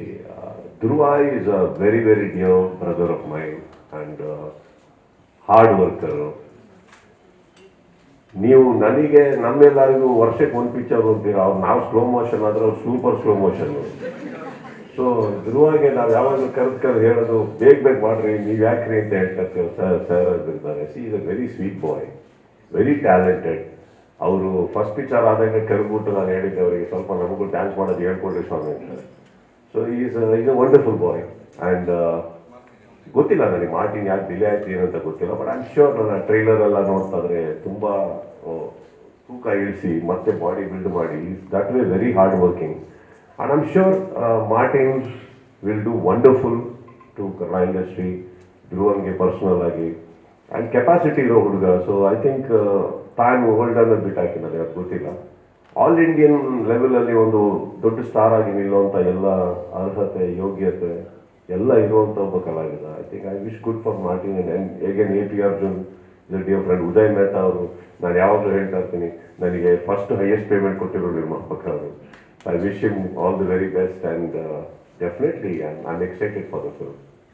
See, uh, Dhruva is a very, very dear brother of mine and uh, hard worker. ನೀವು ನನಗೆ ನಮ್ಮೆಲ್ಲರಿಗೂ ವರ್ಷಕ್ಕೆ ಒಂದು ಪಿಕ್ಚರ್ ಹೋಗ್ತೀರ ಅವ್ರು ನಾವು ಸ್ಲೋ ಮೋಷನ್ ಆದರೆ ಅವ್ರು ಸೂಪರ್ ಸ್ಲೋ ಮೋಷನ್ ಸೊ ಧ್ರುವಾಗೆ ನಾವು ಯಾವಾಗಲೂ ಕರೆದು ಕರೆದು ಹೇಳೋದು ಬೇಗ ಬೇಗ ಮಾಡ್ರಿ ನೀವು ಯಾಕ್ರಿ ಅಂತ ಹೇಳ್ತಾರೆ ಸರ್ ಸರ್ ಅಂತಿರ್ತಾರೆ. He is a very sweet boy very talented ಅವರು ಫಸ್ಟ್ ಪಿಕ್ಚರ್ ಆದಾಗ ಕರೆದ್ಬಿಟ್ಟು ನಾನು ಹೇಳಿದ್ದೆ ಅವರಿಗೆ ಸ್ವಲ್ಪ ನಮಗೂ ಡ್ಯಾನ್ಸ್ ಮಾಡೋದು ಹೇಳ್ಕೊಡ್ರಿ ಸ್ವಾಮಿ ಅಂತ so is is a wonderful boy and ಗೊತ್ತಿಲ್ಲ ನನಗೆ ಮಾರ್ಟಿನ್ ಯಾಕೆ ಡಿಲೇ ಆಯ್ತು ಏನಂತ ಗೊತ್ತಿಲ್ಲ ಬಟ್ ಐಮ್ ಶ್ಯೂರ್ ನನ್ನ ಟ್ರೈಲರ್ ಎಲ್ಲ ನೋಡ್ತಾ ಇದ್ರೆ ತುಂಬ ತೂಕ ಇಳಿಸಿ ಮತ್ತೆ ಬಾಡಿ ಬಿಲ್ಡ್ ಮಾಡಿ. Is that way very hard working and I'm sure Martin will do wonderful to Kannada industry ಧ್ರುವನ್ಗೆ personal ಆಗಿ. ಆ್ಯಂಡ್ ಕೆಪಾಸಿಟಿ ಇರೋ ಹುಡುಗ so I think time old ಅನ್ನೋದು ಬಿಟ್ಟು ಹಾಕಿದ್ದಾರೆ ಅದು ಗೊತ್ತಿಲ್ಲ. ಆಲ್ ಇಂಡಿಯನ್ ಲೆವೆಲಲ್ಲಿ ಒಂದು ದೊಡ್ಡ ಸ್ಟಾರ್ ಆಗಿ ನಿಲ್ಲುವಂಥ ಎಲ್ಲ ಅರ್ಹತೆ, ಯೋಗ್ಯತೆ ಎಲ್ಲ ಇರುವಂಥ ಒಬ್ಬ ಕಲಾವಿದ. I think I wish good for Martin and A P Arjun is dear friend Uday Mehta ಅವರು, ನಾನು ಯಾವಾಗಲೂ ಹೇಳ್ತಾ ಇರ್ತೀನಿ, ನನಗೆ ಫಸ್ಟ್ ಹೈಯೆಸ್ಟ್ ಪೇಮೆಂಟ್ ಕೊಟ್ಟಿರೋ ನಿಮ್ಮ ಅವರು. I wish him all the very best and definitely I am excited for the film